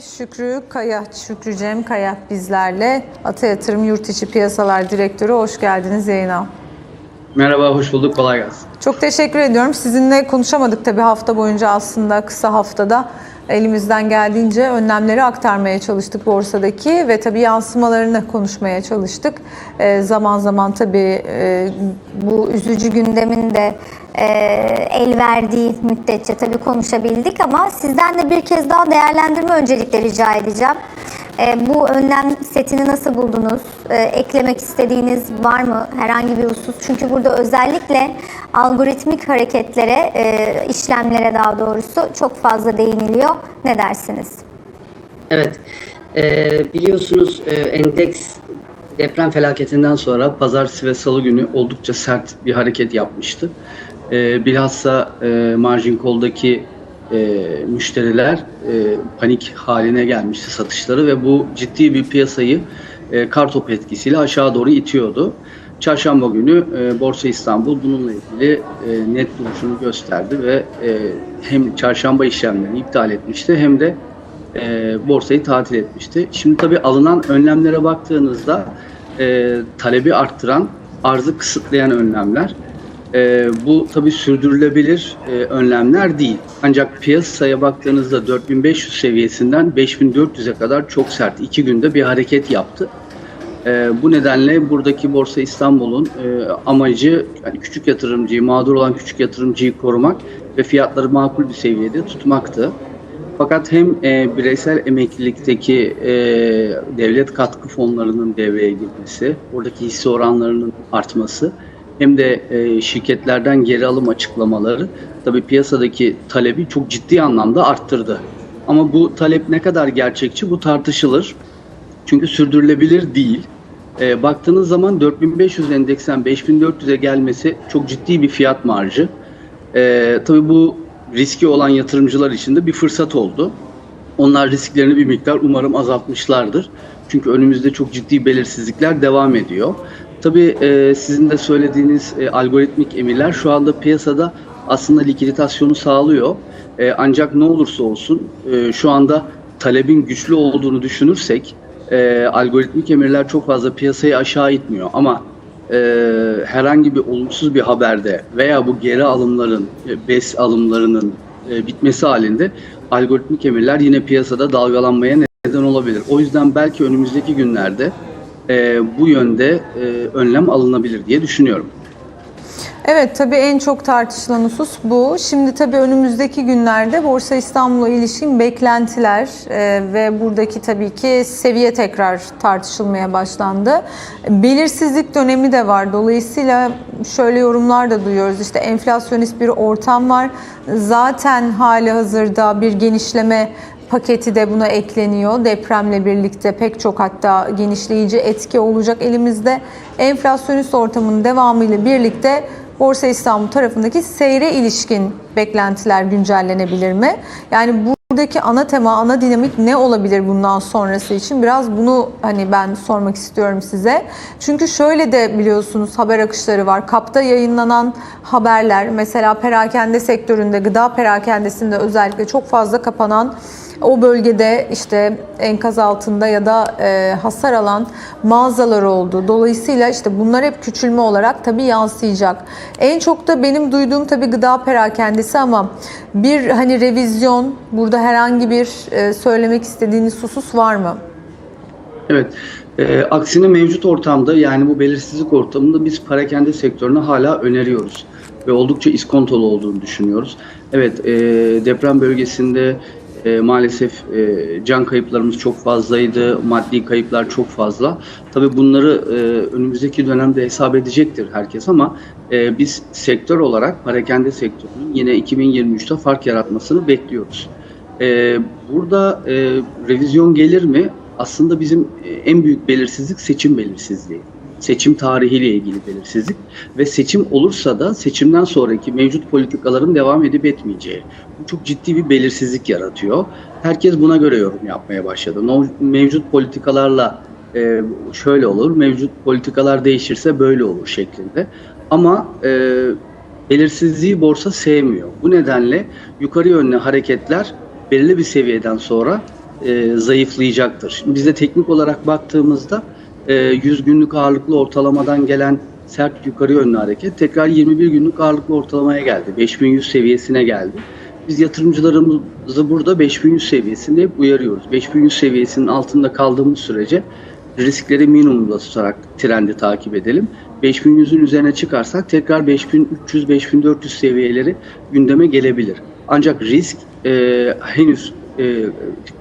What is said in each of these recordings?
Şükrü Kaya, Şükrü Cem Kaya bizlerle. Ata Yatırım Yurt İçi Piyasalar Direktörü. Hoş geldiniz yayına. Merhaba, hoş bulduk. Kolay gelsin. Çok teşekkür ediyorum. Sizinle konuşamadık tabii hafta boyunca aslında kısa haftada elimizden geldiğince önlemleri aktarmaya çalıştık borsadaki ve tabii yansımalarını konuşmaya çalıştık. Ee, zaman zaman tabii e, bu üzücü gündemin de e, el verdiği müddetçe tabii konuşabildik ama sizden de bir kez daha değerlendirme öncelikle rica edeceğim. E, bu önlem setini nasıl buldunuz? E, eklemek istediğiniz var mı herhangi bir husus? Çünkü burada özellikle algoritmik hareketlere, e, işlemlere daha doğrusu çok fazla değiniliyor. Ne dersiniz? Evet, ee, biliyorsunuz e, endeks deprem felaketinden sonra pazartesi ve salı günü oldukça sert bir hareket yapmıştı. E, bilhassa e, margin call'daki e, müşteriler e, panik haline gelmişti satışları ve bu ciddi bir piyasayı e, kartop etkisiyle aşağı doğru itiyordu. Çarşamba günü e, Borsa İstanbul bununla ilgili e, net duruşunu gösterdi ve e, hem çarşamba işlemlerini iptal etmişti hem de e, borsayı tatil etmişti. Şimdi tabii alınan önlemlere baktığınızda e, talebi arttıran, arzı kısıtlayan önlemler. E, bu tabii sürdürülebilir e, önlemler değil. Ancak piyasaya baktığınızda 4500 seviyesinden 5400'e kadar çok sert iki günde bir hareket yaptı. E, bu nedenle buradaki Borsa İstanbul'un e, amacı yani küçük yatırımcıyı, mağdur olan küçük yatırımcıyı korumak ve fiyatları makul bir seviyede tutmaktı. Fakat hem e, bireysel emeklilikteki e, devlet katkı fonlarının devreye girmesi, oradaki hisse oranlarının artması hem de e, şirketlerden geri alım açıklamaları tabii piyasadaki talebi çok ciddi anlamda arttırdı. Ama bu talep ne kadar gerçekçi bu tartışılır. Çünkü sürdürülebilir değil. E, baktığınız zaman 4500 endeksten 5400'e gelmesi çok ciddi bir fiyat marjı. E, tabii bu riski olan yatırımcılar için de bir fırsat oldu. Onlar risklerini bir miktar umarım azaltmışlardır. Çünkü önümüzde çok ciddi belirsizlikler devam ediyor. Tabii e, sizin de söylediğiniz e, algoritmik emirler şu anda piyasada aslında likiditasyonu sağlıyor. E, ancak ne olursa olsun e, şu anda talebin güçlü olduğunu düşünürsek e, algoritmik emirler çok fazla piyasayı aşağı itmiyor. Ama e, herhangi bir olumsuz bir haberde veya bu geri alımların, e, BES alımlarının e, bitmesi halinde algoritmik emirler yine piyasada dalgalanmaya neden olabilir. O yüzden belki önümüzdeki günlerde e, bu yönde e, önlem alınabilir diye düşünüyorum. Evet tabii en çok tartışılan husus bu. Şimdi tabii önümüzdeki günlerde Borsa İstanbul'a ilişkin beklentiler e, ve buradaki tabii ki seviye tekrar tartışılmaya başlandı. Belirsizlik dönemi de var. Dolayısıyla şöyle yorumlar da duyuyoruz. İşte enflasyonist bir ortam var. Zaten hali hazırda bir genişleme paketi de buna ekleniyor. Depremle birlikte pek çok hatta genişleyici etki olacak elimizde. Enflasyonist ortamın devamıyla birlikte Borsa İstanbul tarafındaki seyre ilişkin beklentiler güncellenebilir mi? Yani buradaki ana tema, ana dinamik ne olabilir bundan sonrası için? Biraz bunu hani ben sormak istiyorum size. Çünkü şöyle de biliyorsunuz haber akışları var. Kapta yayınlanan haberler mesela perakende sektöründe, gıda perakendesinde özellikle çok fazla kapanan o bölgede işte enkaz altında ya da e, hasar alan mağazalar oldu. Dolayısıyla işte bunlar hep küçülme olarak tabii yansıyacak. En çok da benim duyduğum tabii gıda perakendesi ama bir hani revizyon burada herhangi bir e, söylemek istediğiniz husus var mı? Evet. E, aksine mevcut ortamda yani bu belirsizlik ortamında biz parakende sektörünü hala öneriyoruz. Ve oldukça iskontolu olduğunu düşünüyoruz. Evet e, deprem bölgesinde e, maalesef e, can kayıplarımız çok fazlaydı, maddi kayıplar çok fazla. Tabii bunları e, önümüzdeki dönemde hesap edecektir herkes ama e, biz sektör olarak parakende sektörünün yine 2023'te fark yaratmasını bekliyoruz. E, burada e, revizyon gelir mi? Aslında bizim e, en büyük belirsizlik seçim belirsizliği seçim tarihiyle ilgili belirsizlik ve seçim olursa da seçimden sonraki mevcut politikaların devam edip etmeyeceği. Bu çok ciddi bir belirsizlik yaratıyor. Herkes buna göre yorum yapmaya başladı. Mevcut politikalarla e, şöyle olur, mevcut politikalar değişirse böyle olur şeklinde. Ama e, belirsizliği borsa sevmiyor. Bu nedenle yukarı yönlü hareketler belirli bir seviyeden sonra e, zayıflayacaktır. Şimdi bize teknik olarak baktığımızda e, 100 günlük ağırlıklı ortalamadan gelen sert yukarı yönlü hareket tekrar 21 günlük ağırlıklı ortalamaya geldi. 5100 seviyesine geldi. Biz yatırımcılarımızı burada 5100 seviyesinde hep uyarıyoruz. 5100 seviyesinin altında kaldığımız sürece riskleri minimumda tutarak trendi takip edelim. 5100'ün üzerine çıkarsak tekrar 5300-5400 seviyeleri gündeme gelebilir. Ancak risk e, henüz e,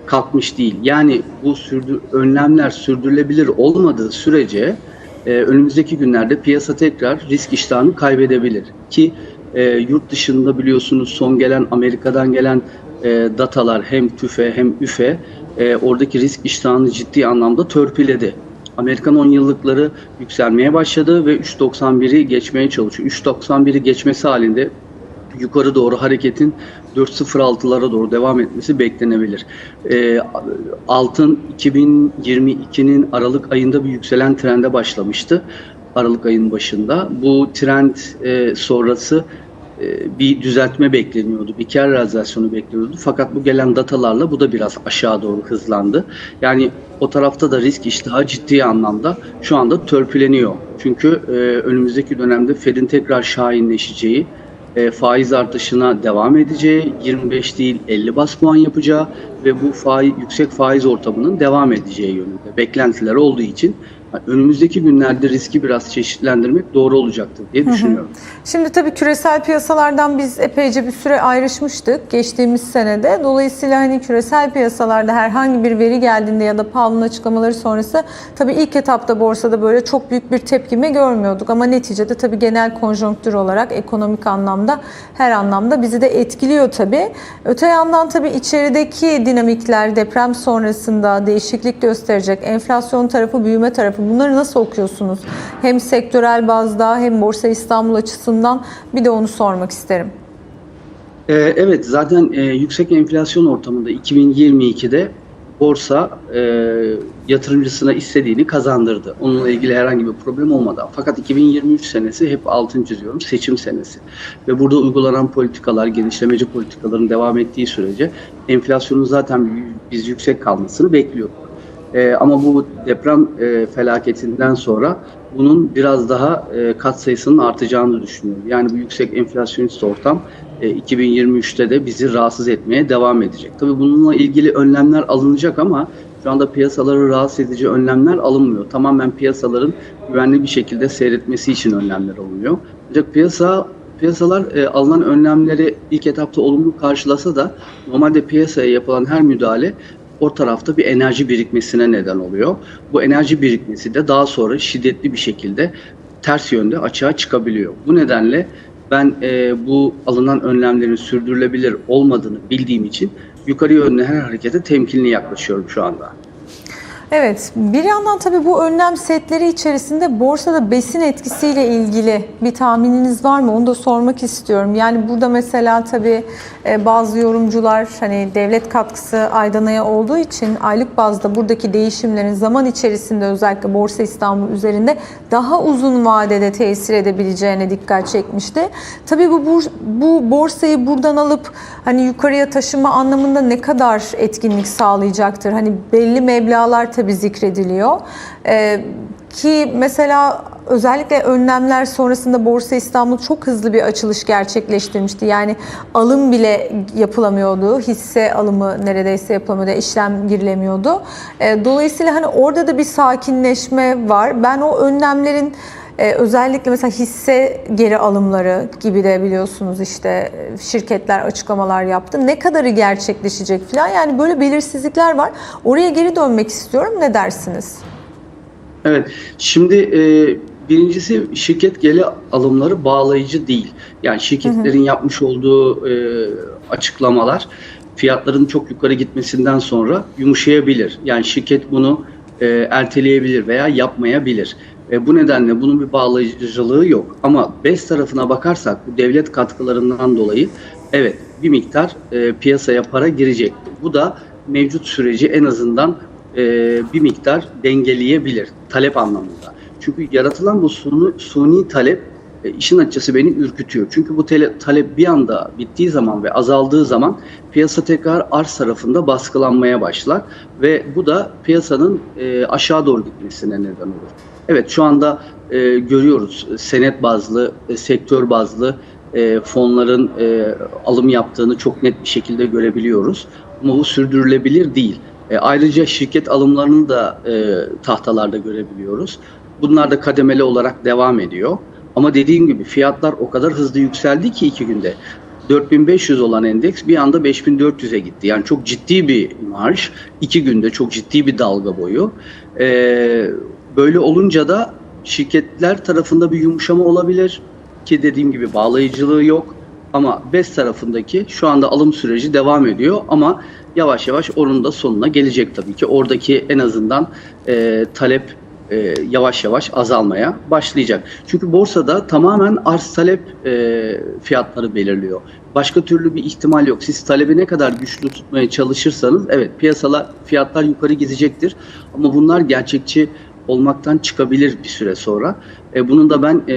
kalkmış değil. Yani bu sürdür, önlemler sürdürülebilir olmadığı sürece e, önümüzdeki günlerde piyasa tekrar risk iştahını kaybedebilir. Ki e, yurt dışında biliyorsunuz son gelen Amerika'dan gelen e, datalar hem TÜFE hem üfe e, oradaki risk iştahını ciddi anlamda törpüledi. Amerikan 10 yıllıkları yükselmeye başladı ve 3.91'i geçmeye çalışıyor. 3.91'i geçmesi halinde yukarı doğru hareketin 4.06'lara doğru devam etmesi beklenebilir. E, altın 2022'nin Aralık ayında bir yükselen trende başlamıştı. Aralık ayının başında. Bu trend e, sonrası e, bir düzeltme bekleniyordu, bir kar realizasyonu bekleniyordu. Fakat bu gelen datalarla bu da biraz aşağı doğru hızlandı. Yani o tarafta da risk iştahı ciddi anlamda şu anda törpüleniyor. Çünkü e, önümüzdeki dönemde Fed'in tekrar şahinleşeceği, e, faiz artışına devam edeceği, 25 değil 50 bas puan yapacağı ve bu faiz, yüksek faiz ortamının devam edeceği yönünde beklentiler olduğu için önümüzdeki günlerde riski biraz çeşitlendirmek doğru olacaktır diye düşünüyorum. Şimdi tabii küresel piyasalardan biz epeyce bir süre ayrışmıştık geçtiğimiz senede. Dolayısıyla hani küresel piyasalarda herhangi bir veri geldiğinde ya da Powell'ın açıklamaları sonrası tabii ilk etapta borsada böyle çok büyük bir tepkime görmüyorduk. Ama neticede tabii genel konjonktür olarak ekonomik anlamda her anlamda bizi de etkiliyor tabii. Öte yandan tabii içerideki dinamikler deprem sonrasında değişiklik gösterecek. Enflasyon tarafı, büyüme tarafı bunları nasıl okuyorsunuz? Hem sektörel bazda hem Borsa İstanbul açısından bir de onu sormak isterim. Ee, evet zaten e, yüksek enflasyon ortamında 2022'de borsa e, yatırımcısına istediğini kazandırdı. Onunla ilgili herhangi bir problem olmadı. Fakat 2023 senesi hep altın çiziyorum seçim senesi. Ve burada uygulanan politikalar, genişlemeci politikaların devam ettiği sürece enflasyonun zaten biz yüksek kalmasını bekliyorduk. E, ama bu deprem e, felaketinden sonra bunun biraz daha e, kat sayısının artacağını düşünüyorum. Yani bu yüksek enflasyonist ortam e, 2023'te de bizi rahatsız etmeye devam edecek. Tabii bununla ilgili önlemler alınacak ama şu anda piyasaları rahatsız edici önlemler alınmıyor. Tamamen piyasaların güvenli bir şekilde seyretmesi için önlemler alınıyor. Ancak piyasa piyasalar e, alınan önlemleri ilk etapta olumlu karşılasa da normalde piyasaya yapılan her müdahale o tarafta bir enerji birikmesine neden oluyor. Bu enerji birikmesi de daha sonra şiddetli bir şekilde ters yönde açığa çıkabiliyor. Bu nedenle ben e, bu alınan önlemlerin sürdürülebilir olmadığını bildiğim için yukarı yönlü her harekete temkinli yaklaşıyorum şu anda. Evet, bir yandan tabii bu önlem setleri içerisinde borsada besin etkisiyle ilgili bir tahmininiz var mı? Onu da sormak istiyorum. Yani burada mesela tabii e, bazı yorumcular hani devlet katkısı Aydana'ya olduğu için aylık bazda buradaki değişimlerin zaman içerisinde özellikle Borsa İstanbul üzerinde daha uzun vadede tesir edebileceğine dikkat çekmişti. Tabii bu bur- bu borsayı buradan alıp hani yukarıya taşıma anlamında ne kadar etkinlik sağlayacaktır? Hani belli meblağlar tabii zikrediliyor. Ee, ki mesela özellikle önlemler sonrasında Borsa İstanbul çok hızlı bir açılış gerçekleştirmişti. Yani alım bile yapılamıyordu. Hisse alımı neredeyse yapılamıyordu. işlem girilemiyordu. Ee, dolayısıyla hani orada da bir sakinleşme var. Ben o önlemlerin ee, özellikle mesela hisse geri alımları gibi de biliyorsunuz işte e, şirketler açıklamalar yaptı. Ne kadarı gerçekleşecek falan yani böyle belirsizlikler var. Oraya geri dönmek istiyorum. Ne dersiniz? Evet, şimdi e, birincisi şirket geri alımları bağlayıcı değil. Yani şirketlerin yapmış olduğu e, açıklamalar fiyatların çok yukarı gitmesinden sonra yumuşayabilir. Yani şirket bunu e, erteleyebilir veya yapmayabilir. E, bu nedenle bunun bir bağlayıcılığı yok. Ama BES tarafına bakarsak bu devlet katkılarından dolayı evet bir miktar e, piyasaya para girecek. Bu da mevcut süreci en azından e, bir miktar dengeleyebilir talep anlamında. Çünkü yaratılan bu suni, suni talep e, işin açıkçası beni ürkütüyor. Çünkü bu tele- talep bir anda bittiği zaman ve azaldığı zaman piyasa tekrar arz tarafında baskılanmaya başlar ve bu da piyasanın e, aşağı doğru gitmesine neden olur. Evet şu anda e, görüyoruz senet bazlı, e, sektör bazlı e, fonların e, alım yaptığını çok net bir şekilde görebiliyoruz. Ama bu sürdürülebilir değil. E, ayrıca şirket alımlarını da e, tahtalarda görebiliyoruz. Bunlar da kademeli olarak devam ediyor. Ama dediğim gibi fiyatlar o kadar hızlı yükseldi ki iki günde. 4500 olan endeks bir anda 5400'e gitti. Yani çok ciddi bir marş. iki günde çok ciddi bir dalga boyu. Ee, böyle olunca da şirketler tarafında bir yumuşama olabilir. Ki dediğim gibi bağlayıcılığı yok. Ama BES tarafındaki şu anda alım süreci devam ediyor ama yavaş yavaş onun da sonuna gelecek tabii ki. Oradaki en azından e, talep e, yavaş yavaş azalmaya başlayacak. Çünkü borsada tamamen arz talep e, fiyatları belirliyor. Başka türlü bir ihtimal yok. Siz talebi ne kadar güçlü tutmaya çalışırsanız evet piyasalar fiyatlar yukarı gidecektir. Ama bunlar gerçekçi olmaktan çıkabilir bir süre sonra. E, bunun da ben e,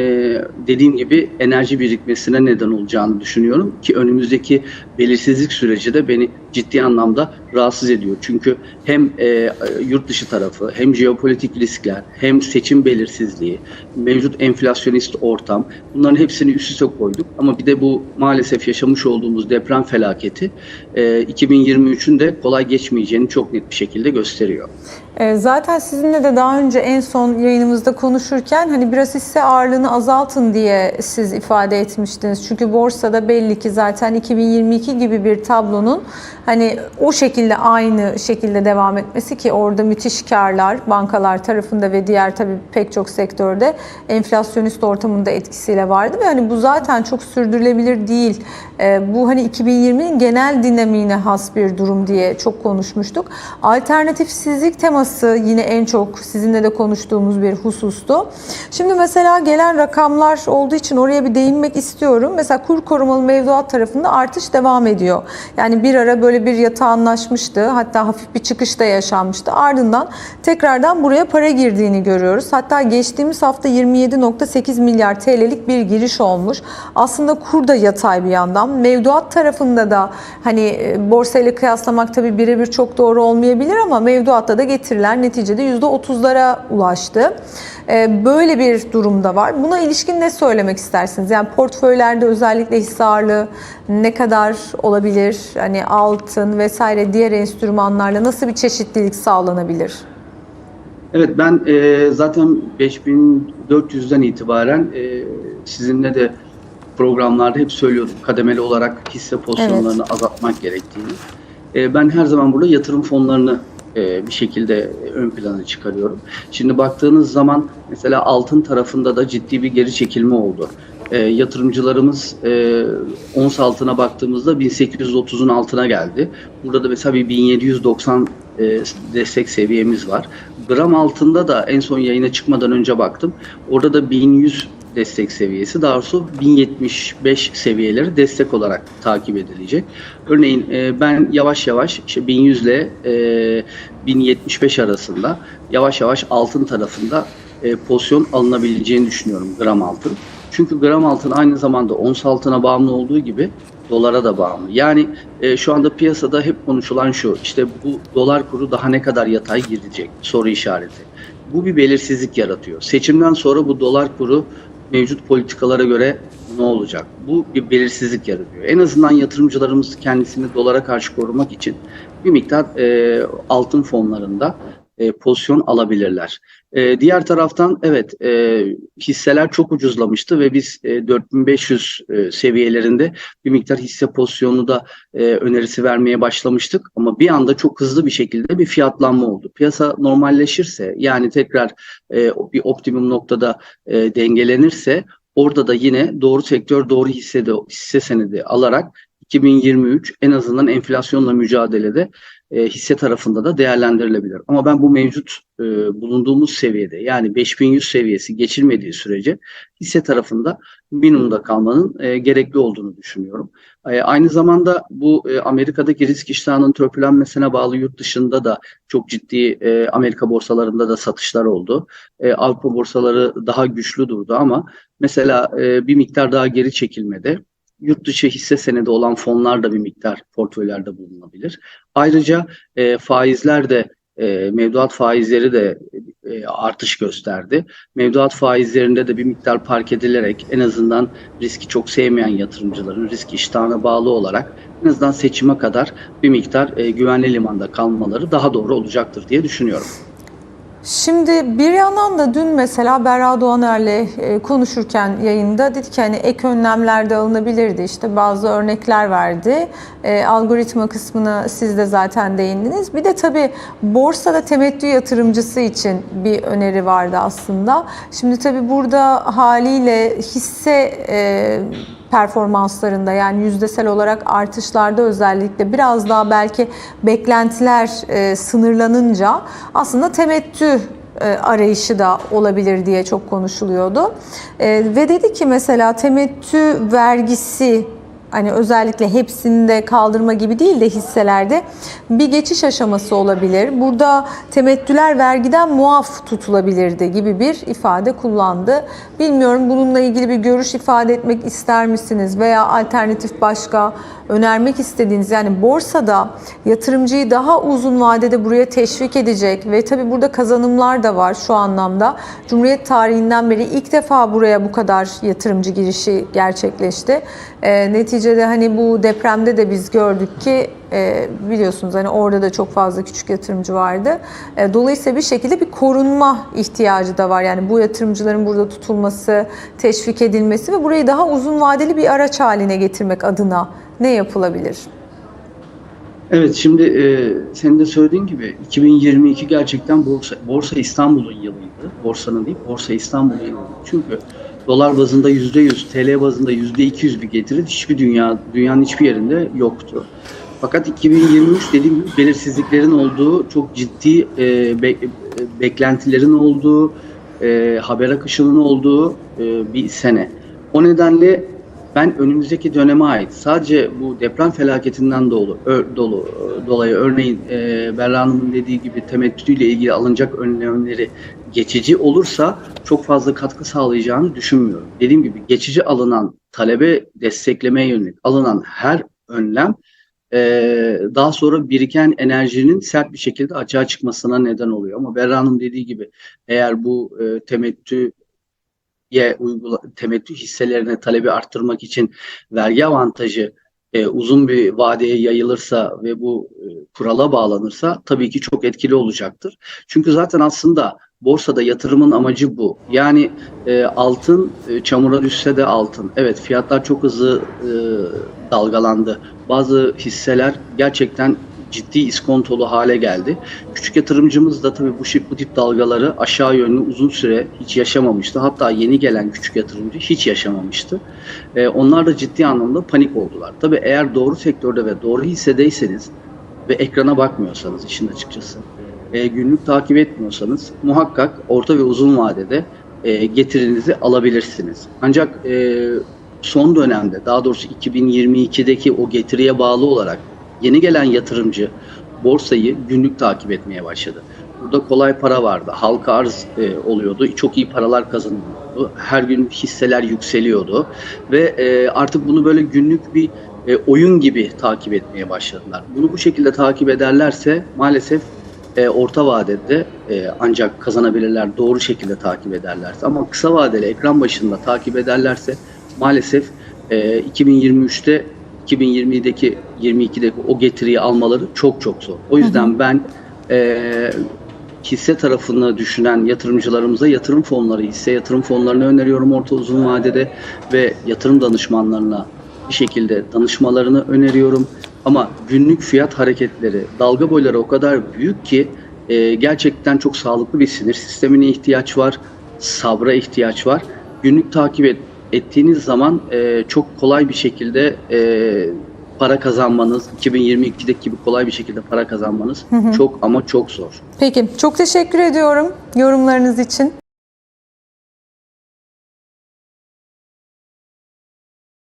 dediğim gibi enerji birikmesine neden olacağını düşünüyorum ki önümüzdeki belirsizlik süreci de beni ciddi anlamda rahatsız ediyor. Çünkü hem e, yurt dışı tarafı, hem jeopolitik riskler, hem seçim belirsizliği, mevcut enflasyonist ortam bunların hepsini üst üste koyduk. Ama bir de bu maalesef yaşamış olduğumuz deprem felaketi e, 2023'ün de kolay geçmeyeceğini çok net bir şekilde gösteriyor. E, Zaten sizinle de daha önce en son yayınımızda konuşurken hani biraz hisse ağırlığını azaltın diye siz ifade etmiştiniz. Çünkü borsada belli ki zaten 2022 gibi bir tablonun hani o şekilde aynı şekilde devam etmesi ki orada müthiş karlar bankalar tarafında ve diğer tabii pek çok sektörde enflasyonist ortamında etkisiyle vardı ve hani bu zaten çok sürdürülebilir değil. E, bu hani 2020'nin genel dinamiğine has bir durum diye çok konuşmuştuk. Alternatifsizlik teması yine en çok sizinle de konuştuğumuz bir husustu. Şimdi mesela gelen rakamlar olduğu için oraya bir değinmek istiyorum. Mesela kur korumalı mevduat tarafında artış devam ediyor. Yani bir ara böyle bir yatağanlaşmıştı. Hatta hafif bir çıkış da yaşanmıştı. Ardından tekrardan buraya para girdiğini görüyoruz. Hatta geçtiğimiz hafta 27.8 milyar TL'lik bir giriş olmuş. Aslında kur da yatay bir yandan. Mevduat tarafında da hani e, borsayla kıyaslamak tabii birebir çok doğru olmayabilir ama mevduatta da getiriler neticede %30'lara ulaştı. E, Böyle bir durumda var. Buna ilişkin ne söylemek istersiniz? Yani portföylerde özellikle hisse ağırlığı ne kadar olabilir? Hani altın vesaire diğer enstrümanlarla nasıl bir çeşitlilik sağlanabilir? Evet ben e, zaten 5400'den itibaren e, sizinle de programlarda hep söylüyordum kademeli olarak hisse pozisyonlarını azaltmak gerektiğini. E, ben her zaman burada yatırım fonlarını e, bir şekilde ön plana çıkarıyorum. Şimdi baktığınız zaman mesela altın tarafında da ciddi bir geri çekilme oldu. E, yatırımcılarımız e, ons altına baktığımızda 1830'un altına geldi. Burada da mesela bir 1790 e, destek seviyemiz var. Gram altında da en son yayına çıkmadan önce baktım. Orada da 1100 destek seviyesi. Daha doğrusu 1075 seviyeleri destek olarak takip edilecek. Örneğin e, ben yavaş yavaş işte 1100 ile e, 1075 arasında yavaş yavaş altın tarafında e, pozisyon alınabileceğini düşünüyorum gram altın. Çünkü gram altın aynı zamanda ons altına bağımlı olduğu gibi dolara da bağımlı. Yani e, şu anda piyasada hep konuşulan şu işte bu dolar kuru daha ne kadar yatay gidecek soru işareti. Bu bir belirsizlik yaratıyor. Seçimden sonra bu dolar kuru mevcut politikalara göre ne olacak? Bu bir belirsizlik yaratıyor. En azından yatırımcılarımız kendisini dolara karşı korumak için bir miktar e, altın fonlarında e, pozisyon alabilirler. E, diğer taraftan evet e, hisseler çok ucuzlamıştı ve biz e, 4500 e, seviyelerinde bir miktar hisse pozisyonu da e, önerisi vermeye başlamıştık ama bir anda çok hızlı bir şekilde bir fiyatlanma oldu. Piyasa normalleşirse yani tekrar e, bir optimum noktada e, dengelenirse orada da yine doğru sektör doğru hisse, de, hisse senedi alarak 2023 en azından enflasyonla mücadelede e, hisse tarafında da değerlendirilebilir. Ama ben bu mevcut e, bulunduğumuz seviyede yani 5100 seviyesi geçilmediği sürece hisse tarafında minimumda kalmanın e, gerekli olduğunu düşünüyorum. E, aynı zamanda bu e, Amerika'daki risk iştahının törpülenmesine bağlı yurt dışında da çok ciddi e, Amerika borsalarında da satışlar oldu. E, Avrupa borsaları daha güçlü durdu ama mesela e, bir miktar daha geri çekilmede yurt dışı hisse senedi olan fonlar da bir miktar portföylerde bulunabilir. Ayrıca e, faizler de e, mevduat faizleri de e, artış gösterdi. Mevduat faizlerinde de bir miktar park edilerek en azından riski çok sevmeyen yatırımcıların risk iştahına bağlı olarak en azından seçime kadar bir miktar e, güvenli limanda kalmaları daha doğru olacaktır diye düşünüyorum. Şimdi bir yandan da dün mesela Berra Doğaner'le e, konuşurken yayında dedi ki hani ek önlemler de alınabilirdi. İşte bazı örnekler verdi. E, algoritma kısmına siz de zaten değindiniz. Bir de tabii borsada temettü yatırımcısı için bir öneri vardı aslında. Şimdi tabii burada haliyle hisse e, performanslarında yani yüzdesel olarak artışlarda özellikle biraz daha belki beklentiler e, sınırlanınca aslında temettü e, arayışı da olabilir diye çok konuşuluyordu. E, ve dedi ki mesela temettü vergisi hani özellikle hepsinde kaldırma gibi değil de hisselerde bir geçiş aşaması olabilir. Burada temettüler vergiden muaf tutulabilirdi gibi bir ifade kullandı. Bilmiyorum bununla ilgili bir görüş ifade etmek ister misiniz veya alternatif başka önermek istediğiniz yani borsada yatırımcıyı daha uzun vadede buraya teşvik edecek ve tabii burada kazanımlar da var şu anlamda. Cumhuriyet tarihinden beri ilk defa buraya bu kadar yatırımcı girişi gerçekleşti. Ee, neticede hani bu depremde de biz gördük ki e, biliyorsunuz hani orada da çok fazla küçük yatırımcı vardı. E, dolayısıyla bir şekilde bir korunma ihtiyacı da var. Yani bu yatırımcıların burada tutulması, teşvik edilmesi ve burayı daha uzun vadeli bir araç haline getirmek adına ne yapılabilir? Evet şimdi e, senin de söylediğin gibi 2022 gerçekten Borsa, Borsa İstanbul'un yılıydı. Borsanın değil, Borsa İstanbul'un yılıydı. Çünkü dolar bazında %100, TL bazında %200 bir getiri hiçbir dünya dünyanın hiçbir yerinde yoktu. Fakat 2023 dediğim gibi belirsizliklerin olduğu, çok ciddi e, be, beklentilerin olduğu, e, haber akışının olduğu e, bir sene. O nedenle ben önümüzdeki döneme ait sadece bu deprem felaketinden dolu, ö, dolu dolayı örneğin e, Berra Hanım'ın dediği gibi temettüyle ilgili alınacak önlemleri geçici olursa çok fazla katkı sağlayacağını düşünmüyorum. Dediğim gibi geçici alınan talebe desteklemeye yönelik alınan her önlem e, daha sonra biriken enerjinin sert bir şekilde açığa çıkmasına neden oluyor. Ama Berra Hanım dediği gibi eğer bu e, temettü ye uygula, temettü hisselerine talebi arttırmak için vergi avantajı e, uzun bir vadeye yayılırsa ve bu e, kurala bağlanırsa tabii ki çok etkili olacaktır. Çünkü zaten aslında borsada yatırımın amacı bu. Yani e, altın e, çamura düşse de altın. Evet fiyatlar çok hızlı e, dalgalandı. Bazı hisseler gerçekten ciddi iskontolu hale geldi. Küçük yatırımcımız da tabii bu, bu tip dalgaları aşağı yönlü uzun süre hiç yaşamamıştı. Hatta yeni gelen küçük yatırımcı hiç yaşamamıştı. Ee, onlar da ciddi anlamda panik oldular. Tabii eğer doğru sektörde ve doğru hissedeyseniz ve ekrana bakmıyorsanız işin açıkçası, e, günlük takip etmiyorsanız muhakkak orta ve uzun vadede e, getirinizi alabilirsiniz. Ancak e, son dönemde daha doğrusu 2022'deki o getiriye bağlı olarak yeni gelen yatırımcı borsayı günlük takip etmeye başladı. Burada kolay para vardı. Halka arz e, oluyordu. Çok iyi paralar kazanılıyordu. Her gün hisseler yükseliyordu. Ve e, artık bunu böyle günlük bir e, oyun gibi takip etmeye başladılar. Bunu bu şekilde takip ederlerse maalesef e, orta vadede e, ancak kazanabilirler doğru şekilde takip ederlerse. Ama kısa vadeli ekran başında takip ederlerse maalesef e, 2023'te 2020'deki 22'deki o getiriyi almaları çok çok zor. O yüzden ben e, hisse tarafını düşünen yatırımcılarımıza yatırım fonları, hisse yatırım fonlarını öneriyorum orta uzun vadede ve yatırım danışmanlarına bir şekilde danışmalarını öneriyorum. Ama günlük fiyat hareketleri, dalga boyları o kadar büyük ki e, gerçekten çok sağlıklı bir sinir sistemine ihtiyaç var, sabra ihtiyaç var. Günlük takip et, ettiğiniz zaman e, çok kolay bir şekilde e, para kazanmanız, 2022'deki gibi kolay bir şekilde para kazanmanız çok ama çok zor. Peki çok teşekkür ediyorum yorumlarınız için.